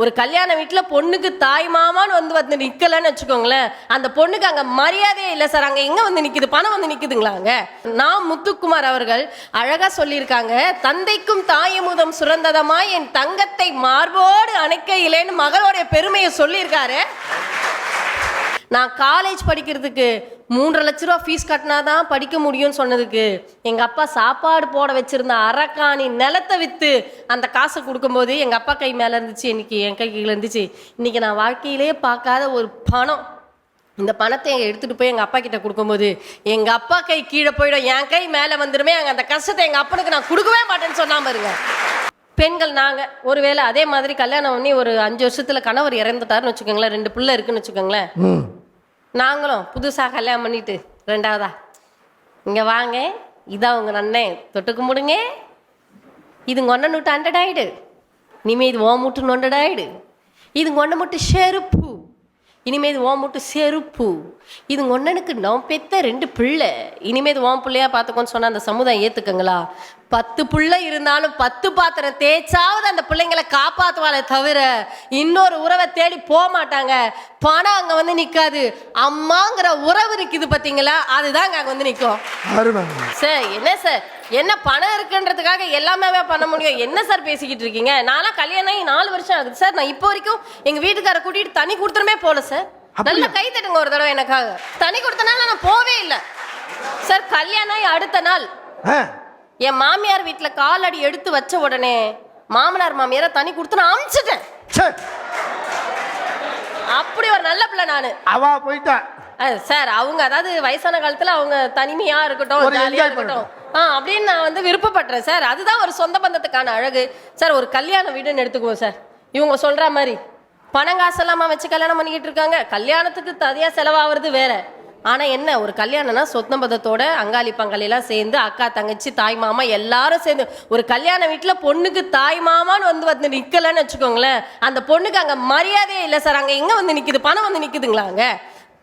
ஒரு கல்யாண வீட்டில் பொண்ணுக்கு தாய் மாமான்னு வந்து வந்து நிற்கலன்னு வச்சுக்கோங்களேன். அந்த பொண்ணுக்கு அங்கே மரியாதையே இல்லை சார். அங்கே எங்கே வந்து நிற்கிது பணம் வந்து நிற்குதுங்களாங்க நான் முத்துக்குமார் அவர்கள் அழகாக சொல்லியிருக்காங்க தந்தைக்கும் தாயமுதம் சுரந்ததமாக என் தங்கத்தை மார்போடு அணைக்க இல்லைன்னு மகளுடைய பெருமையை சொல்லியிருக்காரு. நான் காலேஜ் படிக்கிறதுக்கு மூன்றரை லட்ச ரூபா ஃபீஸ் கட்டினா தான் படிக்க முடியும்னு சொன்னதுக்கு எங்கள் அப்பா சாப்பாடு போட வச்சுருந்த அரக்காணி நிலத்தை விற்று அந்த காசை கொடுக்கும்போது எங்கள் அப்பா கை மேலே இருந்துச்சு இன்றைக்கி என் கை கீழே இருந்துச்சு. இன்றைக்கி நான் வாழ்க்கையிலே பார்க்காத ஒரு பணம். இந்த பணத்தை எடுத்துகிட்டு போய் எங்கள் அப்பா கிட்ட கொடுக்கும்போது எங்கள் அப்பா கை கீழே போயிடும் என் கை மேலே வந்துருமே அங்கே அந்த கஷ்டத்தை எங்கள் அப்பனுக்கு நான் கொடுக்கவே மாட்டேன்னு சொன்னால் பாருங்க. பெண்கள் நாங்கள் ஒருவேளை அதே மாதிரி கல்யாணம் பண்ணி ஒரு அஞ்சு வருஷத்தில் கணவர் இறந்துட்டாருன்னு வச்சுக்கோங்களேன் ரெண்டு பிள்ளை இருக்குன்னு வச்சுக்கோங்களேன். நாங்களும் புதுசாக கல்யாணம் பண்ணிட்டு ரெண்டாவதா? இங்கே வாங்க. இதான் உங்கள் அண்ணன் தொட்டு கும்பிடுங்க. இது உங்க ஒன்றை நூட்டு ஹண்ட்ரட் ஆயிடு. இனிமேல் இது ஓ முட்டு நொண்டட் ஆயிடு. இது உங்க மட்டும் செருப்பு. இனிமேல் இது ஓ முட்டு செருப்பு. இது ஒன்னனுக்கு நான் பெத்த ரெண்டு பிள்ளை. இனிமேல் இது ஓம் பிள்ளையா பார்த்துக்கோன்னு சொன்னால் அந்த சமுதாயம் ஏற்றுக்கங்களா பத்து பிள்ளை இருந்தாலும் பத்து பாத்திரம் தேய்ச்சாவது அந்த பிள்ளைங்களை காப்பாத்துவாளே தவிர இன்னொரு உறவை தேடி போக மாட்டாங்க பணம் அங்க வந்து நிக்காது. அம்மாங்கிற உறவு நிக்குது பாத்தீங்களா? அதுதாங்க அங்க வந்து அருமை. சார் என்ன சார்? என்ன பணம் இருக்குன்றதுக்காக எல்லாமே பண்ண முடியும்? என்ன சார் பேசிக்கிட்டு இருக்கீங்க? நான்லாம் கல்யாணம் ஆகி நாலு வருஷம் ஆகுது சார். நான் இப்போ வரைக்கும் எங்க வீட்டுக்கார கூட்டிட்டு தனி கொடுத்துருமே போல சார். நல்ல கை தட்டுங்க ஒரு தடவை எனக்காக. தனி கொடுத்தனால நான் போவே இல்லை. சார் கல்யாணம் ஆகி அடுத்த நாள். ஆ. என் மாமியார் வீட்டில் காலடி எடுத்து வச்ச உடனே மாமனார் மாமியாரை தனி கொடுத்து நான் அமிச்சிட்டேன். அப்படி ஒரு நல்ல பிள்ளை நான். அவா போயிட்டா. சார் அவங்க அதாவது வயசான காலத்துல அவங்க தனிமையா இருக்கட்டும் ஜாலியா இருக்கட்டும். ஆ அப்படின்னு நான் வந்து விருப்பப்படுறேன் சார். அதுதான் ஒரு சொந்த பந்தத்துக்கான அழகு. சார் ஒரு கல்யாண வீடுன்னு எடுத்துக்குவோம் சார். இவங்க சொல்ற மாதிரி பணம் காசெல்லாமா வச்சு கல்யாணம் பண்ணிக்கிட்டு இருக்காங்க. கல்யாணத்துக்கு தனியா செலவாகிறது வேற. ஆனால் என்ன ஒரு கல்யாணம்னா சொத்தம்பதத்தோட அங்காளி பங்காளிலாம் சேர்ந்து அக்கா தங்கச்சி தாய் மாமா எல்லாரும் சேர்ந்து ஒரு கல்யாண வீட்டில் பொண்ணுக்கு தாய் மாமான்னு வந்து வந்து நிற்கலன்னு வச்சுக்கோங்களேன். அந்த பொண்ணுக்கு அங்கே மரியாதையே இல்லை சார். அங்கே எங்கே வந்து நிற்கிது பணம் வந்து நிற்குதுங்களா அங்கே?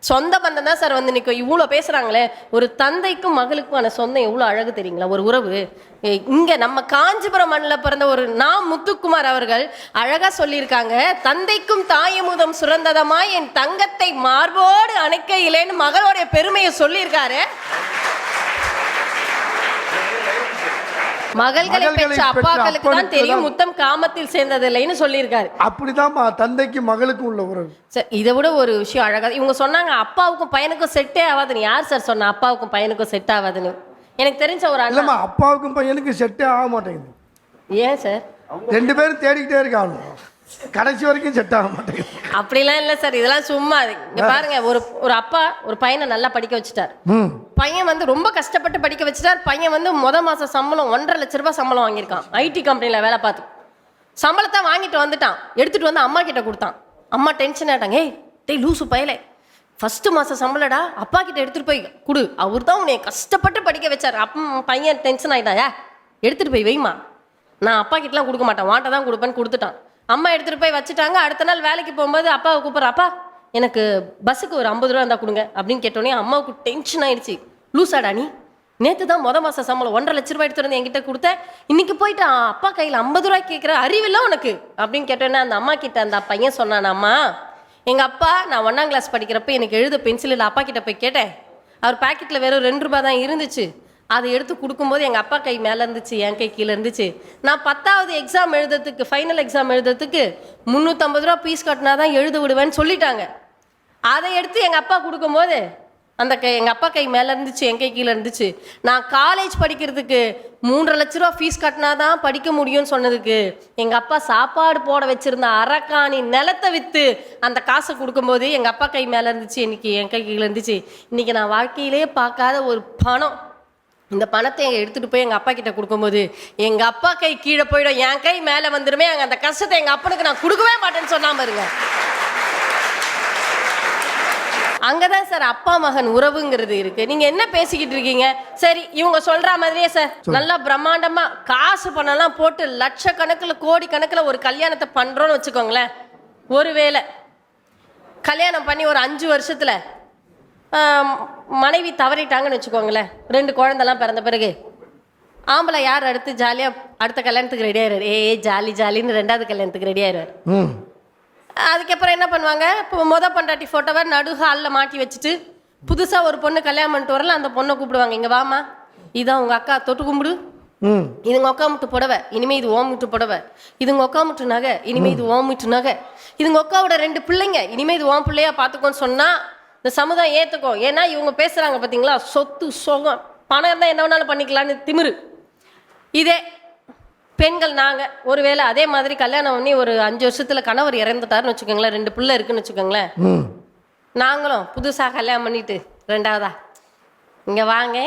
சொந்த பந்தம் தான் சார் வந்து நிற்கும் இவ்வளோ பேசுகிறாங்களே ஒரு தந்தைக்கும் மகளுக்குமான சொந்தம் எவ்வளோ அழகு தெரியுங்களா? ஒரு உறவு. ஏய், நம்ம காஞ்சிபுரம் மண்ணில் பிறந்த ஒரு நாம் முத்துக்குமார் அவர்கள் அழகாக சொல்லியிருக்காங்க தந்தைக்கும் தாயமுதம் சுரந்ததமா என் தங்கத்தை மார்போடு அணைக்க இல்லைன்னு மகளுடைய பெருமையை சொல்லியிருக்காரு. மகள்களை பெற்ற அப்பாக்களுக்கு தான் தெரியும். முத்தம் காமத்தில் சேர்ந்ததில்லைன்னு சொல்லியிருக்காரு. அப்படிதாம்மா தந்தைக்கு மகளுக்கும் உள்ள உறவு. சார் இதை விட ஒரு விஷயம் அழகா இவங்க சொன்னாங்க அப்பாவுக்கும் பையனுக்கும் செட்டே ஆகாதுன்னு. யார் சார் சொன்னா அப்பாவுக்கும் பையனுக்கும் செட் ஆகாதுன்னு? எனக்கு தெரிஞ்ச ஒரு அண்ணா. அப்பாவுக்கும் பையனுக்கு செட்டே ஆக மாட்டேங்குது. ஏன் சார்? ரெண்டு பேரும் தேடிக்கிட்டே இருக்காங்க. கடைசி வரைக்கும் செட் ஆக மாட்டேங்குது. அப்படிலாம் இல்லை சார் இதெல்லாம் சும்மா இங்க பாருங்க ஒரு ஒரு அப்பா ஒரு பையனை நல்லா படிக்க வச்சுட்டார். ம். பையன் வந்து ரொம்ப கஷ்டப்பட்டு படிக்க வச்சுட்டார். பையன் வந்து முத மாதம் சம்பளம் ஒன்றரை லட்ச ரூபாய் சம்பளம் வாங்கியிருக்கான். ஐடி கம்பெனியில் வேலை பார்த்து. சம்பளத்தை வாங்கிட்டு வந்துட்டான். எடுத்துட்டு வந்து அம்மா கிட்ட கொடுத்தான். அம்மா டென்ஷன் ஆயிட்டாங்க ஏய் டேய் லூசு பயலே. ஃபஸ்ட்டு மாதம் சம்பளடா அப்பா கிட்ட எடுத்துகிட்டு போய் கொடு. அவர் தான் உன்னை கஷ்டப்பட்டு படிக்க வச்சார். அப்ப பையன் டென்ஷன் ஆயிட்டான் ஏ எடுத்துகிட்டு போய் வைமா நான் அப்பா கிட்டலாம் கொடுக்க மாட்டேன். வாட்டை தான் கொடுப்பேன்னு கொடுத்துட்டான். அம்மா எடுத்துகிட்டு போய் வச்சுட்டாங்க. அடுத்த நாள் வேலைக்கு போகும்போது அப்பாவை கூப்பிட்ற. அப்பா எனக்கு பஸ்ஸுக்கு ஒரு ஐம்பது ரூபா இருந்தால் கொடுங்க அப்படின்னு கேட்டோன்னே அம்மாவுக்கு டென்ஷன் ஆயிடுச்சு. லூசாடா நீ? நேற்று தான் மொதல் மாதம் சம்பளம் ஒன்றரை லட்ச ரூபாய் எடுத்து வந்து என்கிட்ட கொடுத்த. இன்னைக்கு போயிட்டு அப்பா கையில் ஐம்பது ரூபாய் கேட்குற அறிவில்லை உனக்கு? அப்படின்னு கேட்டோன்னே அந்த அம்மா கிட்ட அந்த பையன் சொன்னான் அம்மா எங்கள் அப்பா நான் ஒன்னாம் கிளாஸ் படிக்கிறப்ப எனக்கு எழுத பென்சில் இல்லை அப்பா கிட்ட போய் கேட்டேன். அவர் பாக்கெட்டில் வெறும் ரெண்டு ரூபா தான் இருந்துச்சு. அதை எடுத்து கொடுக்கும்போது எங்கள் அப்பா கை மேலே இருந்துச்சு என் கை கீழே இருந்துச்சு. நான் பத்தாவது எக்ஸாம் எழுதுறதுக்கு ஃபைனல் எக்ஸாம் எழுதுறதுக்கு முந்நூற்றம்பது ரூபா ஃபீஸ் கட்டினா தான் எழுத விடுவேன்னு சொல்லிட்டாங்க. அதை எடுத்து எங்கள் அப்பா கொடுக்கும்போது அந்த கை எங்கள் அப்பா கை மேலே இருந்துச்சு என் கை கீழே இருந்துச்சு. நான் காலேஜ் படிக்கிறதுக்கு மூன்றரை லட்ச ரூபா ஃபீஸ் கட்டினா தான் படிக்க முடியும்னு சொன்னதுக்கு எங்கள் அப்பா சாப்பாடு போட வச்சுருந்த அரக்காணி நிலத்தை விற்று அந்த காசை கொடுக்கும்போது எங்கள் அப்பா கை மேலே இருந்துச்சு இன்னைக்கு என் கை கீழே இருந்துச்சு. இன்னைக்கு நான் வாழ்க்கையிலேயே பார்க்காத ஒரு பணம். இந்த பணத்தை எங்க எடுத்துட்டு போய் எங்க அப்பா கிட்ட கொடுக்கும்போது எங்க அப்பா கை கீழே போயிடும் என் கை மேல வந்துருமே அங்க அந்த கஷ்டத்தை எங்க அப்பனுக்கு நான் கொடுக்கவே மாட்டேன்னு சொன்னாம இருங்க அங்கதான் சார் அப்பா மகன் உறவுங்கிறது இருக்கு. நீங்க என்ன பேசிக்கிட்டு இருக்கீங்க? சரி இவங்க சொல்ற மாதிரியே சார் நல்லா பிரம்மாண்டமா காசு பணம்லாம் போட்டு லட்சக்கணக்குல கோடி கணக்குல ஒரு கல்யாணத்தை பண்றோம்னு வச்சுக்கோங்களேன். ஒருவேளை கல்யாணம் பண்ணி ஒரு அஞ்சு வருஷத்துல மனைவி தவறிட்டாங்கன்னு வச்சுக்கோங்களேன். ரெண்டு குழந்தெல்லாம் பிறந்த பிறகு. ஆம்பளை யார் அடுத்து ஜாலியாக அடுத்த கல்யாணத்துக்கு ரெடி ஆயிடுறாரு ஏ ஜாலி ஜாலின்னு ரெண்டாவது கல்யாணத்துக்கு ரெடி ஆயிடுவார். ம். அதுக்கப்புறம் என்ன பண்ணுவாங்க? இப்போ மொத பொண்டாட்டி ஃபோட்டோவை நடு ஹாலில் மாட்டி வச்சுட்டு புதுசாக ஒரு பொண்ணு கல்யாணம் பண்ணிட்டு வரல அந்த பொண்ணை கூப்பிடுவாங்க. இங்கே வாமா இதான் உங்கள் அக்கா தொட்டு கும்பிடு. ம். இதுங்க உக்கா முட்டு புடவை. இனிமே இது ஓம் முட்டு புடவை. இதுங்க உக்கா முட்டு நகை. இனிமே இது ஓம் முட்டு நகை. இதுங்க உக்காவோட ரெண்டு பிள்ளைங்க. இனிமே இது ஓம் பிள்ளையா பார்த்துக்கோன்னு சொன்னா இந்த சமுதாயம் ஏத்துக்கும். ஏன்னா இவங்க பேசுறாங்க பாத்தீங்களா? சொத்து சொகம். பணம் இருந்தால் என்ன வேணாலும் பண்ணிக்கலான்னு திமிரு. இதே பெண்கள் நாங்க ஒருவேளை அதே மாதிரி கல்யாணம் பண்ணி ஒரு அஞ்சு வருஷத்துல கணவர் இறந்துட்டாருன்னு வச்சுக்கோங்களேன். ரெண்டு பிள்ளை இருக்குன்னு வச்சுக்கோங்களேன். நாங்களும் புதுசாக கல்யாணம் பண்ணிட்டு ரெண்டாவதா. இங்கே வாங்க.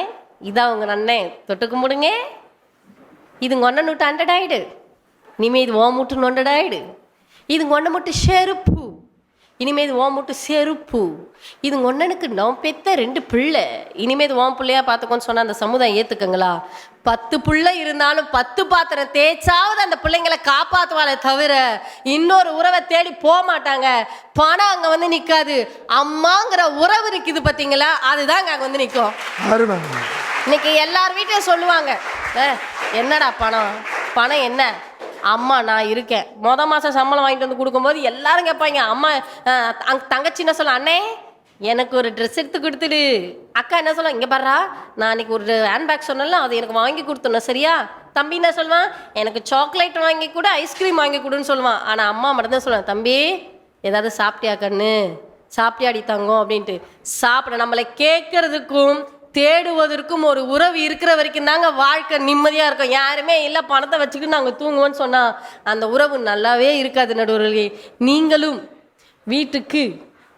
இதான் உங்கள் அண்ணன். தொட்டு கும்பிடுங்க இது ஒன்றை நூட்டு ஹண்ட்ரட் ஆயிடு. இனிமே இது ஓ முட்டு நொண்டட் ஆயிடு. இது ஒன்றை மட்டும் செருப்பு. இனிமே இது ஓம் முட்டு செருப்பு. இது ஒன்னனுக்கு நான் பெத்த ரெண்டு பிள்ளை. இனிமே இது ஓம் பிள்ளையா பார்த்துக்கோன்னு சொன்னா அந்த சமுதாயம் ஏத்துக்கங்களா? பத்து பிள்ளை இருந்தாலும் பத்து பாத்திரம் தேய்ச்சாவது அந்த பிள்ளைங்களை காப்பாத்துவாளே தவிர இன்னொரு உறவை தேடி போக மாட்டாங்க. பணம் அங்க வந்து நிக்காது. அம்மாங்கிற உறவு இருக்குது பாத்தீங்களா? அதுதாங்க அங்க வந்து அருமை. இன்னைக்கு எல்லார் வீட்டையும் சொல்லுவாங்க "ஏ, என்னடா பணம்? பணம் என்ன? அம்மா நான் இருக்கேன். மொத மாதம் சம்பளம் வாங்கிட்டு வந்து கொடுக்கும்போது எல்லாரும் கேட்பாங்க அம்மா அங் தங்கச்சி என்ன சொல்ல அண்ணே எனக்கு ஒரு ட்ரெஸ் எடுத்து கொடுத்துடு. அக்கா என்ன சொல்லுவா இங்கே பாருடா நான் அன்னைக்கு ஒரு ஹேண்ட்பேக் சொன்னல அது எனக்கு வாங்கி கொடுத்துடணும் சரியா? தம்பி என்ன சொல்லுவான் எனக்கு சாக்லேட் வாங்கி கூட ஐஸ்கிரீம் வாங்கி கொடுன்னு சொல்லுவான். ஆனால் அம்மா மட்டும்தான் சொல்லுவான் தம்பி ஏதாவது சாப்பிட்டியா கண்ணு? சாப்பிட்டியாடி தங்கம்? அப்படின்ட்டு. சாப்பிட நம்மளை கேட்கறதுக்கும் தேடுவதற்கும் ஒரு உறவு இருக்கிற வரைக்கும் தாங்க வாழ்க்கை நிம்மதியாக இருக்கும். யாருமே இல்லை பணத்தை வச்சுக்கிட்டு நாங்கள் தூங்குவோன்னு சொன்னால் அந்த உறவு நல்லாவே இருக்காது நடுவர்களே. நீங்களும் வீட்டுக்கு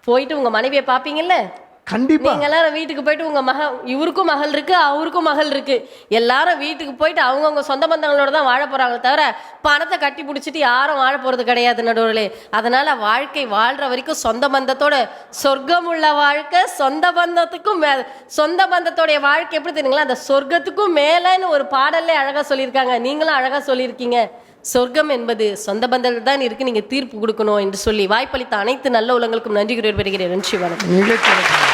போயிட்டு உங்கள் மனைவியை பார்ப்பீங்கல்ல கண்டிப்பா. நீங்க எல்லாரும் வீட்டுக்கு போயிட்டு உங்க மக இவருக்கும் மகள் இருக்கு அவருக்கும் மகள் இருக்கு. எல்லாரும் வீட்டுக்கு போயிட்டு அவங்கவுங்க சொந்த பந்தங்களோட தான் வாழ போறாங்க தவிர பணத்தை கட்டி பிடிச்சிட்டு யாரும் வாழ போறது கிடையாது நடுவர்களே. அதனால வாழ்க்கை வாழ்ற வரைக்கும் சொந்த பந்தத்தோட சொர்க்கம் உள்ள வாழ்க்கை சொந்த பந்தத்துக்கும் மே சொந்த பந்தத்தோடைய வாழ்க்கை எப்படி தெரியுங்களா? அந்த சொர்க்கத்துக்கும் மேலன்னு ஒரு பாடல்லே அழகா சொல்லியிருக்காங்க. நீங்களும் அழகா சொல்லியிருக்கீங்க. சொர்க்கம் என்பது சொந்த பந்தத்தில் தான் இருக்கு நீங்க தீர்ப்பு கொடுக்கணும் என்று சொல்லி. வாய்ப்பளித்த அனைத்து நல்ல உலங்களுக்கும் நன்றி கூறி வருகிறேன் நன்றி வணக்கம்.